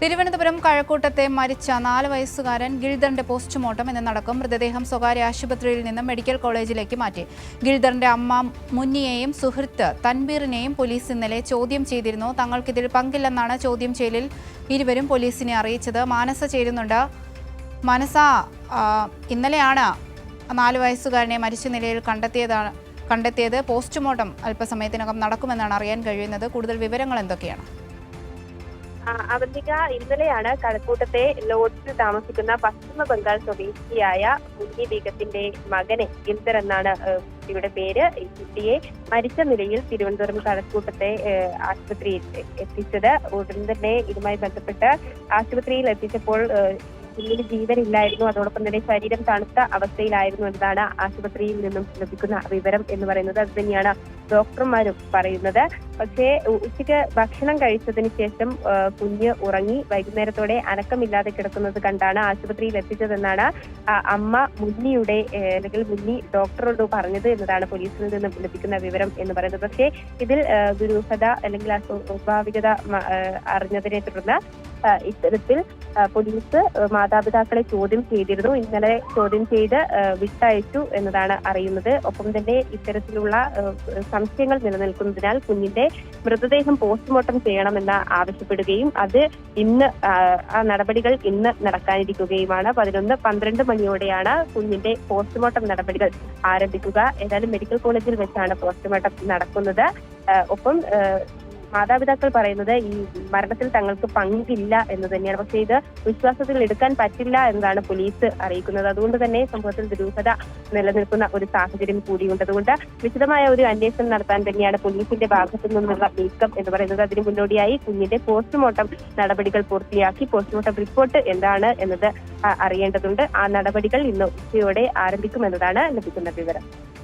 തിരുവനന്തപുരം കഴക്കൂട്ടത്തെ മരിച്ച നാല് വയസ്സുകാരൻ ഗിൽദറിന്റെ പോസ്റ്റ്മോർട്ടം ഇന്ന് നടക്കും. മൃതദേഹം സ്വകാര്യ ആശുപത്രിയിൽ നിന്ന് മെഡിക്കൽ കോളേജിലേക്ക് മാറ്റി. ഗിൽദറിന്റെ അമ്മ മുന്നിയെയും സുഹൃത്ത് തൻബീറിനെയും പോലീസ് ഇന്നലെ ചോദ്യം ചെയ്തിരുന്നു. തങ്ങൾക്കിതിൽ പങ്കില്ലെന്നാണ് ചോദ്യം ചെയ്യലിൽ ഇരുവരും പോലീസിനെ അറിയിച്ചത്. മാനസ ചേരുന്നുണ്ട്. മനസ ഇന്നലെയാണ് നാല് വയസ്സുകാരനെ മരിച്ച നിലയിൽ കണ്ടെത്തിയതാണ് കണ്ടെത്തിയത്. പോസ്റ്റ്മോർട്ടം അല്പസമയത്തിനകം നടക്കുമെന്നാണ് അറിയാൻ കഴിയുന്നത്. കൂടുതൽ വിവരങ്ങൾ എന്തൊക്കെയാണ്? അവന്തിക ഇന്നലെയാണ് കഴക്കൂട്ടത്തെ ലോഡ്ജിൽ താമസിക്കുന്ന പശ്ചിമ ബംഗാൾ സ്വദേശിയായ മുന്നി ബീഗത്തിന്റെ മകനെ ഗിൽദർ എന്നാണ് കുട്ടിയുടെ പേര്. ഈ കുട്ടിയെ മരിച്ച നിലയിൽ തിരുവനന്തപുരം കഴക്കൂട്ടത്തെ ആശുപത്രിയിൽ എത്തിച്ചത്. ഉടൻ തന്നെ ഇതുമായി ബന്ധപ്പെട്ട് ആശുപത്രിയിൽ എത്തിച്ചപ്പോൾ കുഞ്ഞിന് ജീവനില്ലായിരുന്നു. അതോടൊപ്പം തന്നെ ശരീരം തണുത്ത അവസ്ഥയിലായിരുന്നു എന്നതാണ് ആശുപത്രിയിൽ നിന്നും ലഭിക്കുന്ന വിവരം എന്ന് പറയുന്നത്. അത് തന്നെയാണ് ഡോക്ടർമാരും പറയുന്നത്. പക്ഷേ ഉച്ചയ്ക്ക് ഭക്ഷണം കഴിച്ചതിന് ശേഷം കുഞ്ഞ് ഉറങ്ങി വൈകുന്നേരത്തോടെ അനക്കമില്ലാതെ കിടക്കുന്നത് കണ്ടാണ് ആശുപത്രിയിൽ എത്തിച്ചതെന്നാണ് അമ്മ മുന്നിയുടെ അല്ലെങ്കിൽ മുന്നി ഡോക്ടറോട് പറഞ്ഞത് എന്നതാണ് പോലീസിൽ നിന്നും ലഭിക്കുന്ന വിവരം എന്ന് പറയുന്നത്. പക്ഷേ ഇതിൽ ദുരൂഹത അല്ലെങ്കിൽ അസ്വാഭാവികത അറിഞ്ഞതിനെ തുടർന്ന് ഇത്തരത്തിൽ പോലീസ് മാതാപിതാക്കളെ ചോദ്യം ചെയ്തിരുന്നു. ഇന്നലെ ചോദ്യം ചെയ്ത് വിട്ടയച്ചു എന്നതാണ് അറിയുന്നത്. ഒപ്പം തന്നെ ഇത്തരത്തിലുള്ള സംശയങ്ങൾ നിലനിൽക്കുന്നതിനാൽ കുഞ്ഞിന്റെ മൃതദേഹം പോസ്റ്റ്മോർട്ടം ചെയ്യണമെന്ന് ആവശ്യപ്പെടുകയും അത് ഇന്ന് ആ, നടപടികൾ ഇന്ന് നടക്കാനിരിക്കുകയുമാണ്. പതിനൊന്ന് പന്ത്രണ്ട് മണിയോടെയാണ് കുഞ്ഞിന്റെ പോസ്റ്റ്മോർട്ടം നടപടികൾ ആരംഭിക്കുക. ഏതായാലും മെഡിക്കൽ കോളേജിൽ വെച്ചാണ് പോസ്റ്റ്മോർട്ടം നടക്കുന്നത്. ഒപ്പം മാതാപിതാക്കൾ പറയുന്നത് ഈ മരണത്തിൽ തങ്ങൾക്ക് പങ്കില്ല എന്ന് തന്നെയാണ്. പക്ഷേ ഇത് വിശ്വാസത്തിൽ എടുക്കാൻ പറ്റില്ല എന്നതാണ് പോലീസ് അറിയിക്കുന്നത്. അതുകൊണ്ട് തന്നെ സംഭവത്തിൽ ദുരൂഹത നിലനിൽക്കുന്ന ഒരു സാഹചര്യം കൂടിയുണ്ട്. അതുകൊണ്ട് വിശദമായ ഒരു അന്വേഷണം നടത്താൻ തന്നെയാണ് പോലീസിന്റെ ഭാഗത്തു നിന്നുള്ള നീക്കം എന്ന് പറയുന്നത്. അതിന് മുന്നോടിയായി കുഞ്ഞിന്റെ പോസ്റ്റ്മോർട്ടം നടപടികൾ പൂർത്തിയാക്കി പോസ്റ്റ്മോർട്ടം റിപ്പോർട്ട് എന്താണ് എന്നത് അറിയേണ്ടതുണ്ട്. ആ നടപടികൾ ഇന്ന് ഉച്ചയോടെ ആരംഭിക്കുമെന്നതാണ് ലഭിക്കുന്ന വിവരം.